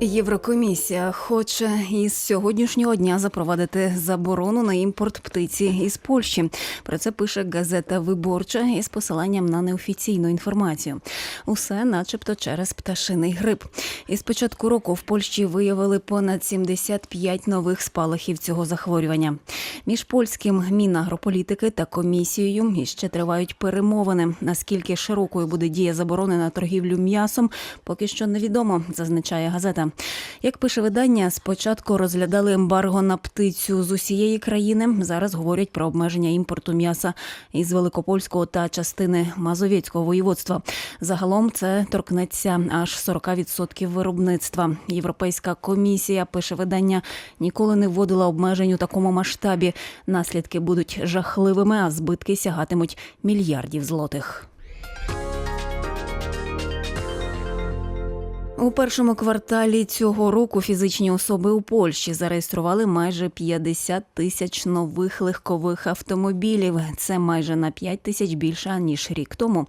Єврокомісія хоче із сьогоднішнього дня запровадити заборону на імпорт птиці із Польщі. Про це пише газета Виборча із посиланням на неофіційну інформацію. Усе, начебто, через пташиний грип. Із початку року в Польщі виявили понад 75 нових спалахів цього захворювання. Між польським мінагрополітики та комісією іще тривають перемовини. Наскільки широкою буде дія заборони на торгівлю м'ясом, поки що невідомо, зазначає газета. Як пише видання, спочатку розглядали ембарго на птицю з усієї країни. Зараз говорять про обмеження імпорту м'яса із Великопольського та частини Мазовєцького воєводства. Загалом це торкнеться аж 40% виробництва. Європейська комісія пише видання ніколи не вводила обмежень у такому масштабі. Наслідки будуть жахливими, а збитки сягатимуть мільярдів злотих. У першому кварталі цього року фізичні особи у Польщі зареєстрували майже 50 тисяч нових легкових автомобілів. Це майже на 5 тисяч більше ніж рік тому.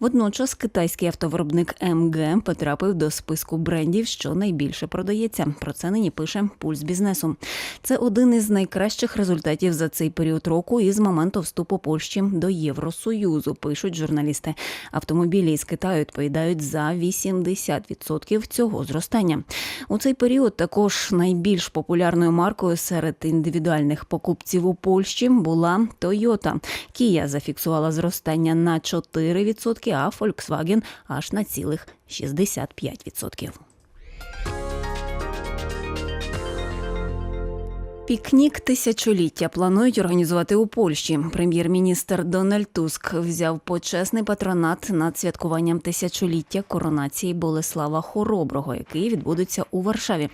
Водночас китайський автовиробник МГ потрапив до списку брендів, що найбільше продається. Про це нині пише пульс бізнесу. Це один із найкращих результатів за цей період року і з моменту вступу Польщі до Євросоюзу. Пишуть журналісти. Автомобілі із Китаю відповідають за 80% цього зростання. У цей період також найбільш популярною маркою серед індивідуальних покупців у Польщі була Toyota. Kia зафіксувала зростання на 4%, а Volkswagen аж на цілих 65%. Пікнік тисячоліття планують організувати у Польщі. Прем'єр-міністр Дональд Туск взяв почесний патронат над святкуванням тисячоліття коронації Болеслава Хороброго, який відбудеться у Варшаві.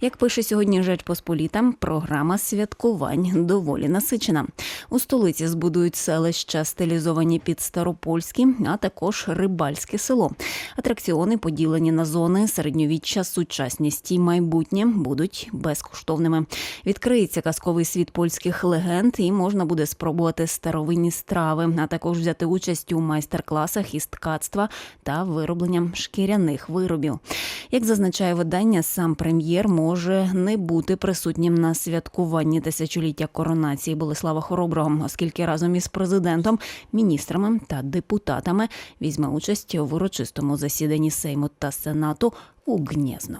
Як пише сьогодні Жеч Посполіта, програма святкувань доволі насичена. У столиці збудують селища, стилізовані під старопольські, а також рибальське село. Атракціони поділені на зони середньовіччя, сучасність і майбутнє будуть безкоштовними. Відкриється казковий світ польських легенд, і можна буде спробувати старовинні страви, а також взяти участь у майстер-класах із ткацтва та виробленням шкіряних виробів. Як зазначає видання, сам прем'єр може не бути присутнім на святкуванні тисячоліття коронації Болеслава Хороброго, оскільки разом із президентом, міністрами та депутатами візьме участь в урочистому засіданні Сейму та Сенату у Гнєзно.